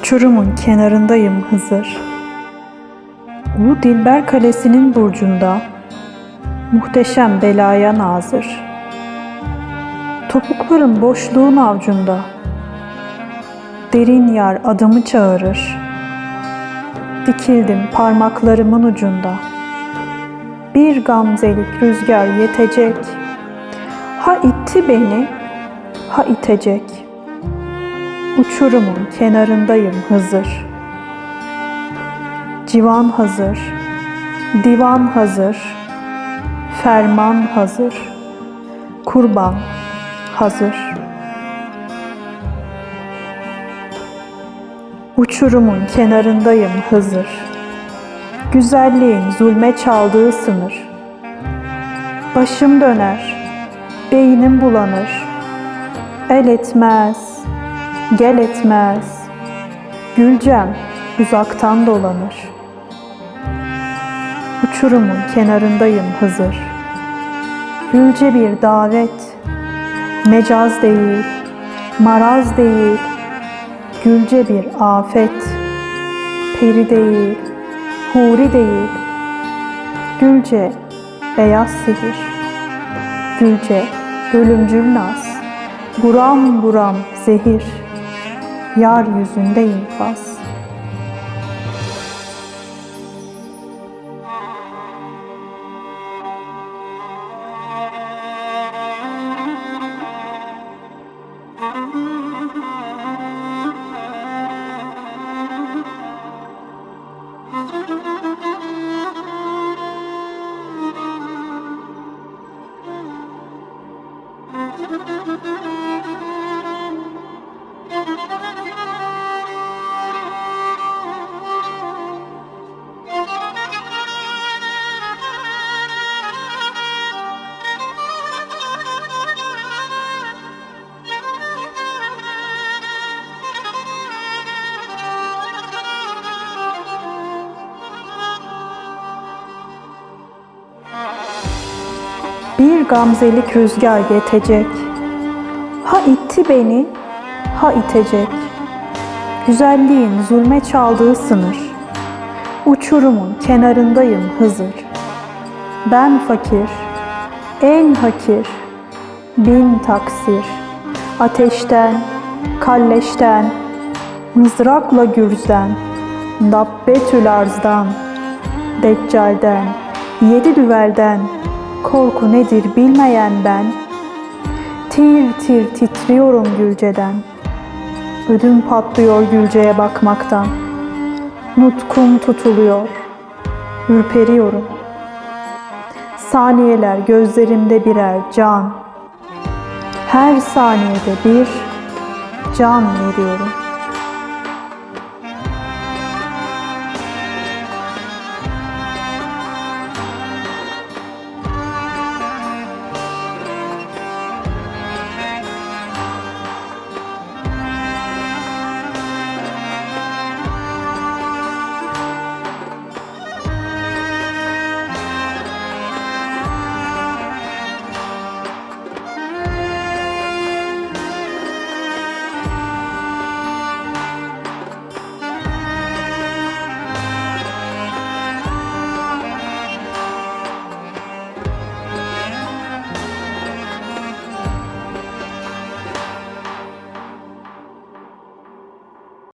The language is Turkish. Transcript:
Uçurumun kenarındayım Hızır. Ulu Dilber Kalesi'nin burcunda muhteşem belaya nazır. Topukların boşluğun avcunda derin yar adımı çağırır. Dikildim parmaklarımın ucunda. Bir gamzelik rüzgar yetecek. Ha itti beni, ha itecek. Uçurumun kenarındayım Hızır. Civan hazır, divan hazır, ferman hazır, kurban hazır. Uçurumun kenarındayım Hızır. Güzelliğin zulme çaldığı sınır. Başım döner, beynim bulanır. El etmez, gel etmez. Gülcem uzaktan dolanır. Uçurumun kenarındayım Hızır. Gülce bir davet, mecaz değil, maraz değil, Gülce bir afet, peri değil, huri değil. Gülce beyaz sihir, Gülce ölümcül naz, buram buram zehir, yar yüzünde infaz. Bir gamzelik rüzgar yetecek. Ha itti beni, ha itecek. Güzelliğin zulme çaldığı sınır. Uçurumun kenarındayım Hızır. Ben fakir, en hakir, bin taksir. Ateşten, kalleşten, mızrakla gürzden, dabbetül arzdan, deccalden, yedi düvelden, korku nedir bilmeyen ben, tir tir titriyorum Gülce'den. Ödüm patlıyor Gülce'ye bakmaktan. Nutkum tutuluyor, ürperiyorum. Saniyeler gözlerimde birer can. Her saniyede bir can veriyorum.''